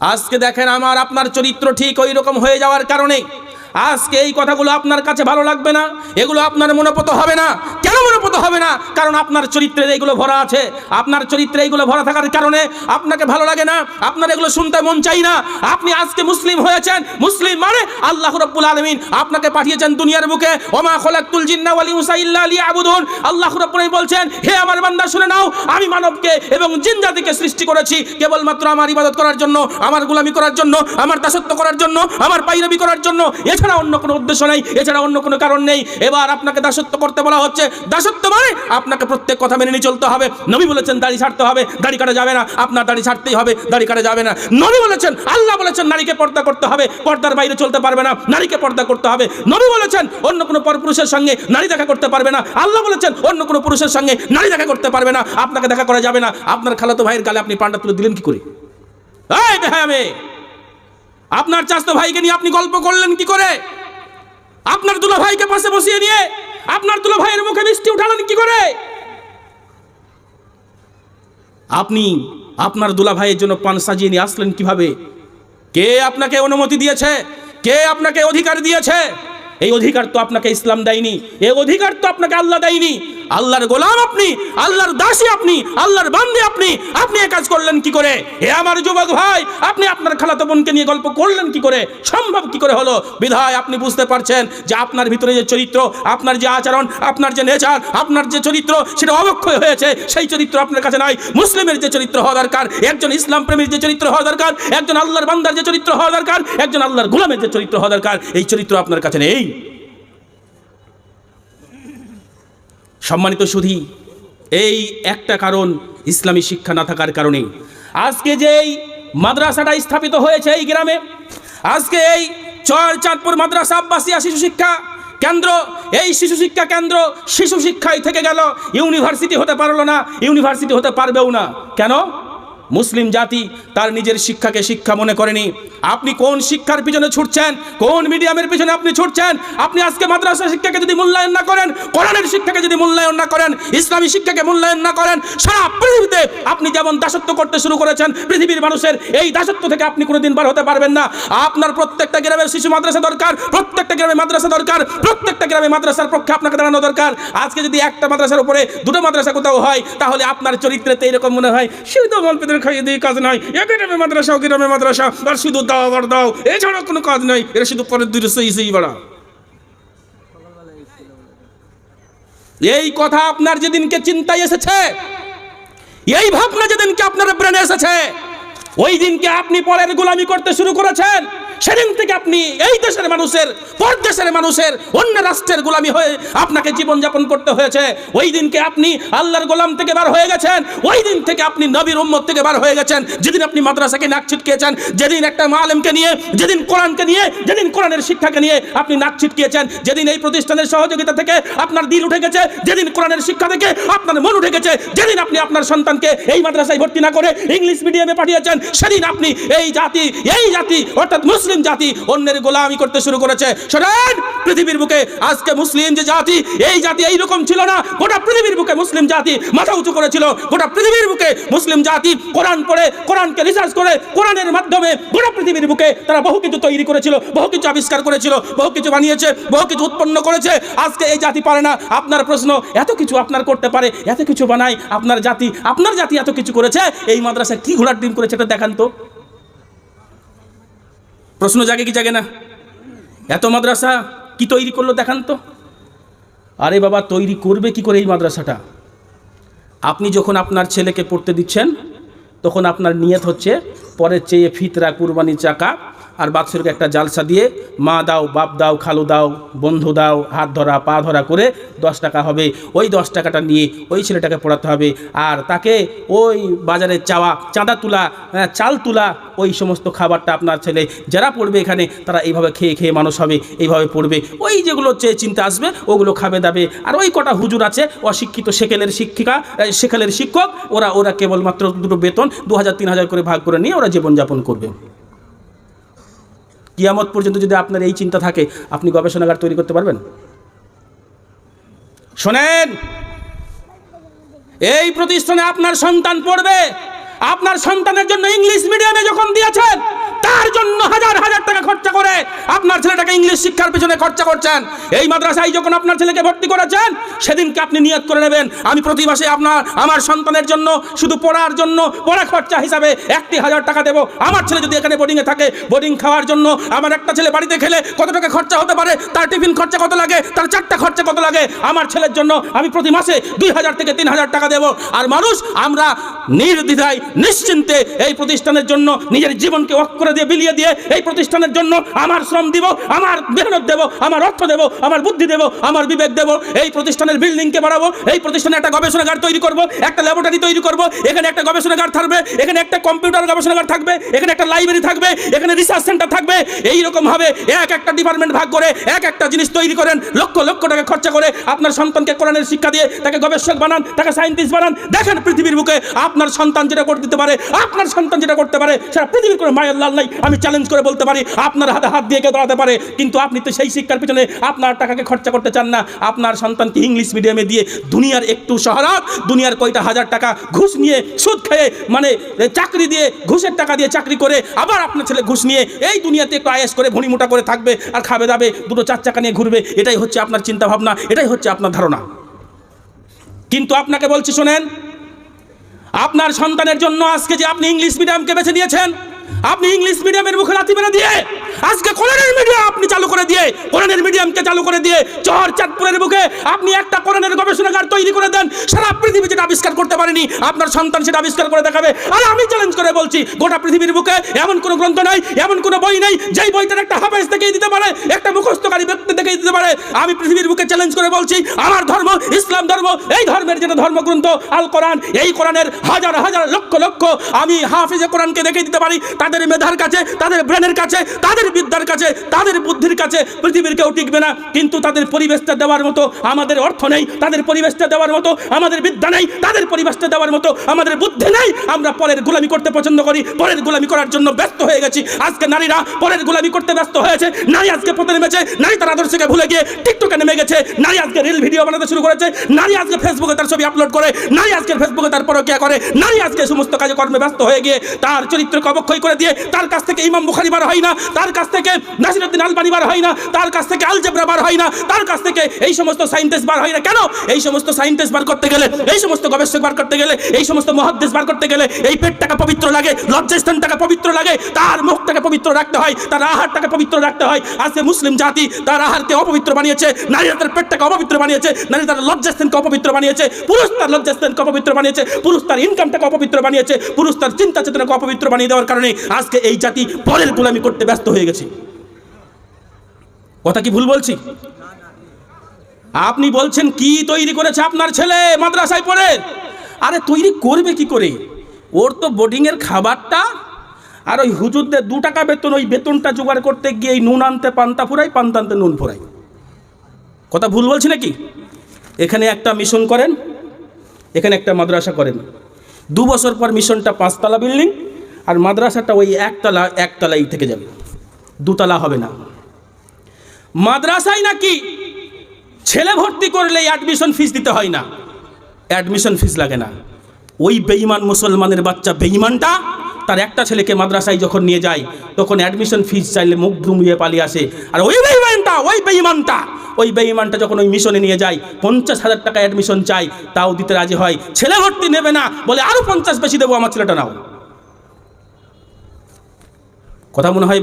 আজকে দেখেন আমার আপনার চরিত্র ঠিক ওই রকম হয়ে যাওয়ার কারণে। আজকে এই কথাগুলো আপনার কাছে ভালো লাগবে না, এগুলো আপনার মনোপত হবে না। মনোপত হবে না। কারণ আপনার চরিত্রে এইগুলো ভরা আছে। আপনার চরিত্রে এইগুলো ভরা থাকার কারণে আপনাকে ভালো লাগে না। আপনার এগুলো শুনতে মন চাই না। আপনি আজকে মুসলিম হয়েছেন। মুসলিম মানে আল্লাহ রাব্বুল আলামিন আপনাকে পাঠিয়েছেন দুনিয়ার বুকে। ওমা খলাকতুল জিন্না ওয়াল ইনসা ইল্লা লিয়াবুদুন। আল্লাহ রাব্বুল বলছেন, হে আমার বান্দা, শুনে নাও। আমি মানবকে এবং জিন্দাদিকে সৃষ্টি করেছি। কেবলমাত্র আমার ইবাদত করার জন্য, আমার গুলামি করার জন্য, আমার দাসত্ব করার জন্য, আমার পাইরবি করার জন্য, এছাড়া অন্য কোনো উদ্দেশ্য নেই। এছাড়া অন্য কোনো কারণ নেই। এবার আপনাকে দাসত্ব করতে বলা হচ্ছে। দাসত্ব মানে আপনাকে প্রত্যেক কথা মেনে নিয়ে চলতে হবে। নবী বলেছেন, দাড়ি ছাড়তে হবে, দাড়ি কাটা যাবে না। আপনার দাড়ি ছাড়তেই হবে, দাড়ি কাটা যাবে না। নবী বলেছেন, আল্লাহ বলেছেন, নারীকে পর্দা করতে হবে। পর্দার বাইরে চলতে পারবে না, নারীকে পর্দা করতে হবে। নবী বলেছেন, অন্য কোনো পরপুরুষের সঙ্গে নারী দেখা করতে পারবে না। আল্লাহ বলেছেন, অন্য কোনো পুরুষের সঙ্গে নারী দেখা করতে পারবে না। আপনাকে দেখা করা যাবে না। আপনার খালাতো ভাইয়ের গালে আপনি পান্ডা তুলে দিলেন কি করে? এই বেহায়া মেয়ে আপনার চাস্তো ভাইকে নিয়ে আপনি গল্প করলেন কি করে? আপনার দুলা ভাইকে পাশে বসিয়ে নিয়ে আপনার মিষ্টি উঠালেন কি করে? আপনি আপনার দুলা ভাইয়ের জন্য পান সাজিয়ে নিয়ে আসলেন কীভাবে? কে আপনাকে অনুমতি দিয়েছে? কে আপনাকে অধিকার দিয়েছে? এই অধিকার তো আপনাকে ইসলাম দেয়নি। এই অধিকার তো আপনাকে আল্লাহ দেয়নি। আল্লাহর গোলাম আপনি, আল্লাহর দাসী আপনি, আল্লাহর বান্দে আপনি। আপনি এ কাজ করলেন কি করে? হে আমার যুবক ভাই, আপনি আপনার খালাতো বোনকে নিয়ে গল্প করলেন কি করে? সম্ভব কি করে হলো? বিধায় আপনি বুঝতে পারছেন যে আপনার ভিতরে যে চরিত্র, আপনার যে আচরণ, আপনার যে নেচার, আপনার যে চরিত্র, সেটা অবক্ষয় হয়েছে। সেই চরিত্র আপনার কাছে নাই। মুসলিমের যে চরিত্র হওয়া দরকার, একজন ইসলাম প্রেমীর যে চরিত্র হওয়া দরকার, একজন আল্লাহর বান্দার যে চরিত্র হওয়া দরকার, একজন আল্লাহর গোলামের যে চরিত্র হওয়া দরকার, এই চরিত্র আপনার কাছে নেই। সম্মানিত সুধী, এই একটা কারণ ইসলামী শিক্ষা না থাকার কারণে। আজকে যেই মাদ্রাসাটা স্থাপিত হয়েছে এই গ্রামে, আজকে এই চর চাঁদপুর মাদ্রাসা আব্বাসিয়া শিশু শিক্ষা কেন্দ্র, এই শিশু শিক্ষা কেন্দ্র শিশু শিক্ষায় থেকে গেল, ইউনিভার্সিটি হতে পারল না, ইউনিভার্সিটি হতে পারবেও না। কেন? মুসলিম জাতি তার নিজের শিক্ষাকে শিক্ষা মনে করেনি। আপনি কোন শিক্ষার পিছনে ছুটছেন? কোন মিডিয়ামের পিছনে আপনি ছুটছেন? আপনি আজকে মাদ্রাসা শিক্ষাকে যদি মূল্যায়ন না করেন, কোরআনের শিক্ষাকে যদি মূল্যায়ন না করেন, ইসলামী শিক্ষাকে মূল্যায়ন না করেন, সারা পৃথিবীতে আপনি যেমন দাসত্ব করতে শুরু করেছেন, পৃথিবীর মানুষের এই দাসত্ব থেকে আপনি কোনোদিন বার হতে পারবেন না। আপনার প্রত্যেকটা গ্রামের শিশু মাদ্রাসা দরকার, প্রত্যেকটা গ্রামে মাদ্রাসা দরকার, প্রত্যেকটা গ্রামে মাদ্রাসার পক্ষে আপনাকে দাঁড়ানো দরকার। আজকে যদি একটা মাদ্রাসার উপরে দুটো মাদ্রাসা কোথাও হয়, তাহলে আপনার চরিত্রেতে এরকম মনে হয় শুধু মলপিদের খাইয়ে দিয়ে কাজ নাই। একে নামে মাদ্রাসা ওকে নামে মাদ্রাসা। আর শুধু দাও আবার দাও, এছাড়া কোনো কাজ নাই। এরা শুধু পরের দূরে সেই সেই বাড়া। এই কথা আপনার যেদিনকে চিন্তায় এসেছে, এই ভাবনা যেদিনকে আপনার ব্রেনে এসেছে, ওই দিনকে আপনি পরের গোলামি করতে শুরু করেছেন। সেদিন থেকে আপনি এই দেশের মানুষের পর দেশের মানুষের, অন্য রাষ্ট্রের গোলামি হয়ে আপনাকে জীবনযাপন করতে হয়েছে। ওই দিনকে আপনি আল্লাহর গোলাম থেকে বার হয়ে গেছেন, ওই দিন থেকে আপনি নবীর উম্মত থেকে বার হয়ে গেছেন। যেদিন আপনি মাদ্রাসাকে নাক ছিটকিয়েছেন, যেদিন একটা মালেমকে নিয়ে, যেদিন কোরআনকে নিয়ে, যেদিন কোরআনের শিক্ষাকে নিয়ে আপনি নাক ছিটকিয়েছেন, যেদিন এই প্রতিষ্ঠানের সহযোগিতা থেকে আপনার দিল উঠে গেছে, যেদিন কোরআনের শিক্ষা থেকে আপনার মন উঠে গেছে, যেদিন আপনি আপনার সন্তানকে এই মাদ্রাসায় ভর্তি না করে ইংলিশ মিডিয়ামে পাঠিয়েছেন, সেদিন আপনি এই জাতি এই জাতি, অর্থাৎ মুসলিম জাতি অন্যের গোলামি করতে শুরু করেছে। শোনেন পৃথিবীর বুকে আজকে মুসলিম যে জাতি, এই জাতি এই রকম ছিল না। গোটা পৃথিবীর বুকে মুসলিম জাতি মাথা উঁচু করেছিল। গোটা পৃথিবীর বুকে মুসলিম জাতি কোরআন পড়ে, কোরআনকে রিসার্চ করে, কোরআনের মাধ্যমে গোটা পৃথিবীর বুকে তারা বহু কিছু তৈরি করেছিল, বহু কিছু আবিষ্কার করেছিল, বহু কিছু বানিয়েছে, বহু কিছু উৎপন্ন করেছে। আজকে এই জাতি পারে না। আপনার প্রশ্ন, এত কিছু আপনার করতে পারে, এত কিছু বানায়, আপনার জাতি আপনার জাতি এত কিছু করেছে? এই মাদ্রাসা কি ঘোড়ার ডিম করেছে, এটা দেখান তো। প্রশ্ন জাগে কি জাগে না? এত মাদ্রাসা কি তৈরি করল দেখান তো। আরে বাবা, তৈরি করবে কি করে এই মাদ্রাসাটা? আপনি যখন আপনার ছেলেকে পড়তে দিচ্ছেন, তখন আপনার নিয়ত হচ্ছে, পরের চেয়ে ফিতরা কুরবানি চাকা আর বাৎসরিক একটা জালসা দিয়ে মা দাও বাপ দাও খালু দাও বন্ধু দাও হাত ধরা পা ধরা করে দশ টাকা হবে। ওই দশ টাকাটা নিয়ে ওই ছেলেটাকে পড়াতে হবে। আর তাকে ওই বাজারে চাওয়া চাঁদা তোলা হ্যাঁ, চাল তোলা ওই সমস্ত খাবারটা আপনার ছেলে যারা পড়বে এখানে তারা এইভাবে খেয়ে খেয়ে মানুষ হবে এইভাবে পড়বে। ওই যেগুলো চেয়ে চিন্তা আসবে ওগুলো খাবে দাবে। আর ওই কটা হুজুর আছে অশিক্ষিত সেকেলের শিক্ষিকা সেকেলের শিক্ষক ওরা ওরা কেবলমাত্র দুটো বেতন দু হাজার তিন হাজার করে ভাগ করে নিয়ে ওরা জীবনযাপন করবে। কিয়ামত পর্যন্ত যদি আপনার এই চিন্তা থাকে, আপনি গবেষণাগার তৈরি করতে পারবেন? শোনেন, এই প্রতিষ্ঠানে আপনার সন্তান পড়বে। আপনার সন্তানের জন্য ইংলিশ মিডিয়ামে যখন দিয়েছেন আপনার ছেলেটাকে ইংলিশ শিক্ষার পিছনে খরচা করছেন। এই মাদ্রাসায় যখন আপনার ছেলেকে ভর্তি করেছেন, সেদিনকে আপনি নিয়ত করে নেবেন। আমি প্রতি মাসে আপনার, আমার সন্তানের জন্য, শুধু পড়ার জন্য, পড়া খরচা হিসাবে একটি হাজার টাকা দেবো। আমার ছেলে যদি এখানে বোর্ডিংয়ে থাকে বোর্ডিং খাওয়ার জন্য আমার একটা ছেলে বাড়িতে খেলে কত টাকা খরচা হতে পারে, তার টিফিন খরচা কত লাগে, তার চারটা খরচা কত লাগে, আমার ছেলের জন্য আমি প্রতি মাসে দুই হাজার থেকে তিন হাজার টাকা দেবো। আর মানুষ আমরা নির্দ্বিধায়, নিশ্চিন্তে এই প্রতিষ্ঠানের জন্য নিজের জীবনকে অফ করে দিয়ে বিলিয়ে দিয়ে এই প্রতিষ্ঠানের জন্য আমার শ্রম দিব, আমার মেহনত দেব, আমার অর্থ দেব, আমার বুদ্ধি দেব, আমার বিবেক দেব, এই প্রতিষ্ঠানের বিল্ডিংকে বাড়াবো, এই প্রতিষ্ঠানে একটা গবেষণাগার তৈরি করব, একটা ল্যাবরেটরি তৈরি করব, এখানে একটা গবেষণাগার থাকবে, এখানে একটা কম্পিউটার গবেষণাগার থাকবে, এখানে একটা লাইব্রেরি থাকবে, এখানে রিসার্চ সেন্টার থাকবে, এই রকম ভাবে এক একটা ডিপার্টমেন্ট ভাগ করে এক একটা জিনিস তৈরি করেন, লক্ষ লক্ষ টাকা খরচা করে আপনার সন্তানকে কোরআনের শিক্ষা দিয়ে তাকে গবেষক বানান, তাকে সায়েন্টিস্ট বানান। দেখেন পৃথিবীর বুকে আপনার সন্তান যেটা করতে দিতে পারে, আপনার সন্তান যেটা করতে পারে সেটা পৃথিবীর কোনো মায়ের লাল নাই, আমি চ্যালেঞ্জ করে বলতে পারি, আপনার হাতে হাত দিয়ে কেউ দাঁড়াতে পারে, কিন্তু আপনি তো সেই শিক্ষার পিছনে আপনার টাকাকে খরচা করতে চান না। আপনার সন্তানকে ইংলিশ মিডিয়ামে দিয়ে দুনিয়ার একটু শহরাত, দুনিয়ার কয়টা হাজার টাকা ঘুষ নিয়ে সুদ খেয়ে মানে চাকরি দিয়ে, ঘুষের টাকা দিয়ে চাকরি করে আবার আপনার ছেলে ঘুষ নিয়ে এই দুনিয়াতে একটু আয়েস করে ভণি মোটা করে থাকবে আর খাবে দাবে, দুটো চার চাকা নিয়ে ঘুরবে, এটাই হচ্ছে আপনার চিন্তা ভাবনা এটাই হচ্ছে আপনার ধারণা। কিন্তু আপনাকে বলছি শোনেন, আপনার সন্তানের জন্য আজকে যে আপনি ইংলিশ মিডিয়ামকে বেছে নিয়েছেন আপনি ইংলিশ মিডিয়ামের মুখে লাথি মেরে দিয়ে আজকে কোরআনের মিডিয়াম আপনি চালু করে দিয়ে, কোরআনের মিডিয়ামকে চালু করে দিয়ে চর চাঁদপুরের মুখে আপনি একটা কোরআনের গবেষণাগার তৈরি করে দেন, সারা পৃথিবী যেটা আবিষ্কার করতে পারেনি, আপনার সন্তান সেটা আবিষ্কার করে দেখাবে। আর আমি চ্যালেঞ্জ করে বলছি, গোটা পৃথিবীর বুকে এমন কোনো গ্রন্থ নাই, এমন কোনো বই নেই, যেই বইটার একটা হাফেজ থেকেই দিতে পারে, একটা মুখস্থকারী ব্যক্তি থেকেই দিতে পারে। আমি পৃথিবীর বুকে চ্যালেঞ্জ করে বলছি, আমার ধর্ম, ইসলাম ধর্ম, এই ধর্মের যেটা ধর্মগ্রন্থ, আল কোরআন, এই কোরআনের হাজার হাজার লক্ষ লক্ষ আমি হাফিজে কোরআনকে দেখে দিতে পারি, তাদের মেধার কাছে, তাদের ব্রেনের কাছে, তাদের বিদ্যার কাছে, তাদের বুদ্ধির কাছে পৃথিবীর কেউ টিকবে না। কিন্তু তাদের পরিবেশটা দেওয়ার মতো আমাদের অর্থ নেই, তাদের পরিবেশটা দেওয়ার মতো আমাদের বিদ্যা নেই, তাদের পরিবেশটা দেওয়ার মতো আমাদের বুদ্ধি নেই। আমরা পরের গোলামি করতে পছন্দ করি, পরের গোলামি করার জন্য ব্যস্ত হয়ে গেছি। আজকে নারীরা পরের গোলামি করতে ব্যস্ত হয়েছে। নারী আজকে পথে নেমেছে, নারী তার আদর্শকে ভুলে গিয়ে টিকটকে নেমে গেছে। নারী আজকে রিল ভিডিও বানাতে শুরু করেছে। নারী আজকে ফেসবুকে তার ছবি আপলোড করে। নারী আজকে ফেসবুকে তার পরকিয়া করে। নারী আজকে সমস্ত কাজে কর্মে ব্যস্ত হয়ে গিয়ে তার চরিত্রকে অবক্ষয় করে দিয়ে তার কাছ থেকে ইমাম বুখারি বার হয় না। তার কাছ থেকে নাসিরুদ্দিন আলবানি বার হয় না, তার কাছ থেকে আলজেব্রা বার হয় না, তার কাছ থেকে এই সমস্ত সাইন্টিস্ট বার হয় না। কেন? এই সমস্ত সাইন্টিস্ট বার করতে গেলে, এই সমস্ত গবেষক বার করতে গেলে, এই সমস্ত মহাদ্দেশ বার করতে গেলে, এই পেটটাকে পবিত্র লাগে, লজ্জাস্থানটাকে পবিত্র লাগে, তার মুখটাকে পবিত্র রাখতে হয়, তার আহারটাকে পবিত্র রাখতে হয়। আজকে মুসলিম জাতি, তার আহারকে অপবিত্র বানিয়েছে নারীরা তার পেটটাকে অপবিত্র বানিয়েছে, নারী তার লজ্জাস্থানকে অপবিত্র বানিয়েছে, পুরুষ তার লজ্জাস্থানকে অপবিত্র বানিয়েছে, পুরুষ তার ইনকামটাকে অপবিত্র বানিয়েছে, পুরুষ তার চিন্তা চেতনাকে অপবিত্র বানিয়ে দেওয়ার কারণে আজকে এই জাতি পরের গোলামি করতে ব্যস্ত হয়ে গেছে। কথা কি ভুল বলছি? আপনি বলছেন কি তৈরি করেছে আপনার ছেলে মাদ্রাসায় পড়ে? আরে তৈরি করবে কি করে? ওর তো বোর্ডিংয়ের খাবারটা আর ওই হুজুরদের দু টাকা বেতন, ওই বেতনটা জোগাড় করতে গিয়ে নুন আনতে, পান্তা ফুরাই, পান্তা আনতে, নুন ফুরাই। কথা ভুল বলছি নাকি? এখানে একটা মিশন করেন, এখানে একটা মাদ্রাসা করেন। দু বছর পর মিশনটা পাঁচতলা বিল্ডিং আর মাদ্রাসাটা ওই একতলা, একতলাই থেকে যাবে। দুতলা হবে না। মাদ্রাসায় নাকি ছেলে ভর্তি করলে অ্যাডমিশন ফিস দিতে হয় না। অ্যাডমিশন ফিস লাগে না। ওই বেঈমান মুসলমানের বাচ্চা বেঈমানটা, তার একটা ছেলেকে মাদ্রাসায় যখন নিয়ে যায়, তখন অ্যাডমিশন ফিস চাইলে মুখ ধুমিয়ে পালিয়ে আসে। আর ওই বেইমানটা ওই বেঈমানটা, ওই বেইমানটা যখন ওই মিশনে নিয়ে যায়, পঞ্চাশ হাজার টাকা অ্যাডমিশন চাই তাও দিতে রাজি হয়। ছেলে ভর্তি নেবে না বলে আরও পঞ্চাশ বেশি দেবো আমার ছেলেটা নাও। কথা মনে হয়